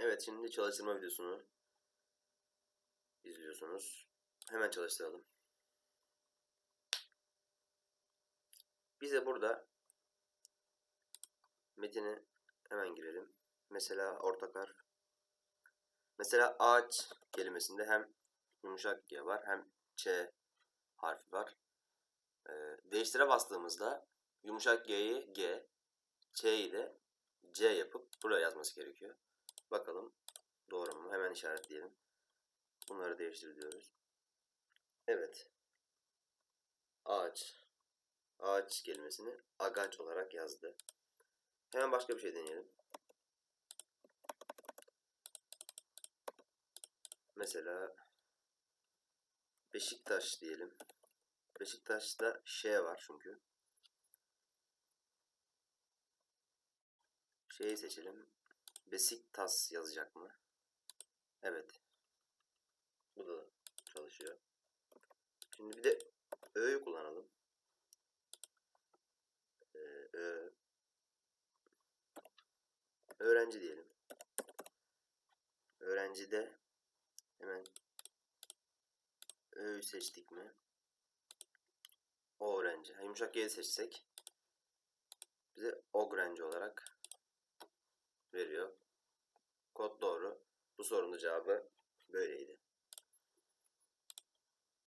Evet şimdi çalıştırma videosunu izliyorsunuz. Hemen çalıştıralım. Bize burada metini hemen girelim. Mesela ortak harf. Mesela ağaç kelimesinde hem yumuşak G var hem Ç harfi var. Ee, değiştire bastığımızda yumuşak G'yi G, Ç'yi de C yapıp buraya yazması gerekiyor. Bakalım doğru mu? Hemen işaretleyelim. Bunları değiştir diyoruz. Evet. Ağaç. Ağaç kelimesini agaç olarak yazdı. Hemen başka bir şey deneyelim. Mesela Beşiktaş diyelim. Beşiktaş'ta Ş var çünkü. Şeyi seçelim. Besiktas yazacak mı? Evet. Bu da çalışıyor. Şimdi bir de Ö'yü kullanalım. Ee, Ö. Öğrenci diyelim. Öğrencide hemen Ö'yü seçtik mi? O öğrenci. Ha, Yumuşak G'yi seçsek bize ogrenci olarak Bu sorunun cevabı böyleydi.